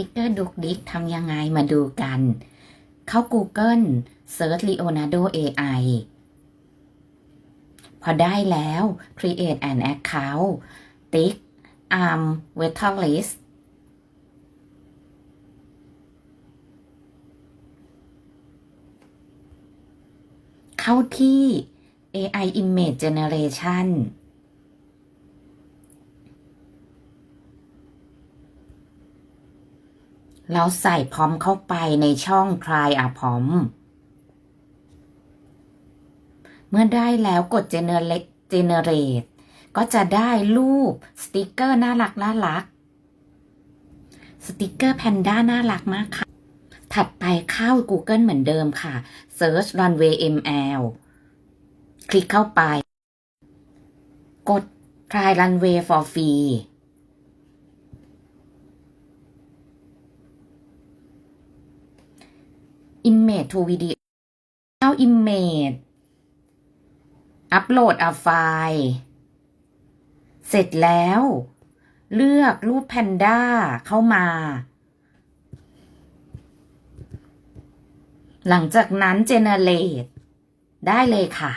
ติ๊กเกอร์ดุกดิกทำยังไงมาดูกัน เข้า Google Search Leonardo AI พอได้แล้ว create an account ติ๊ก arm vector list เข้าที่ AI Image Generation เราใส่พร้อมเข้าไปในช่อง Try อะพร้อม เมื่อได้แล้วกด Generate Generate ก็จะได้รูปสติกเกอร์น่ารักน่ารัก สติกเกอร์แพนด้าน่ารักมากค่ะ ถัดไปเข้า Google เหมือนเดิมค่ะ Search Runway ML คลิกเข้าไป กด Try Runway for free Image to Video เข้า Image อัปโหลดเอาไฟล์ เสร็จแล้ว เลือกรูปแพนด้าเข้ามา หลังจากนั้น generate ได้เลยค่ะ